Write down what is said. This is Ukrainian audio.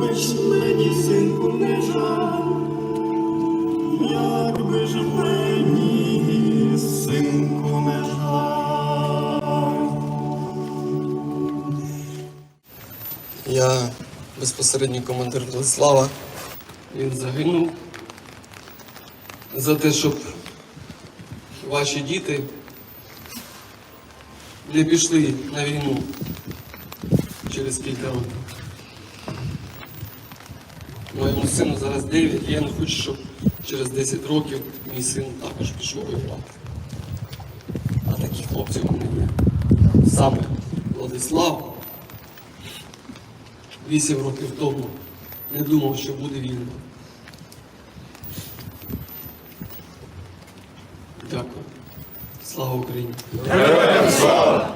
Якби мені, синку, не жаль, якби ж мені, синку, не жаль. Я безпосередній командир Владислава. Він загинув за те, щоб ваші діти не пішли на війну через кілька років. Моєму сину зараз 9, і я не хочу, щоб через 10 років мій син також пішов воювати. А таких хлопців у мене. Саме Владислав 8 років тому не думав, що буде війна. Дякую. Слава Україні! Слава!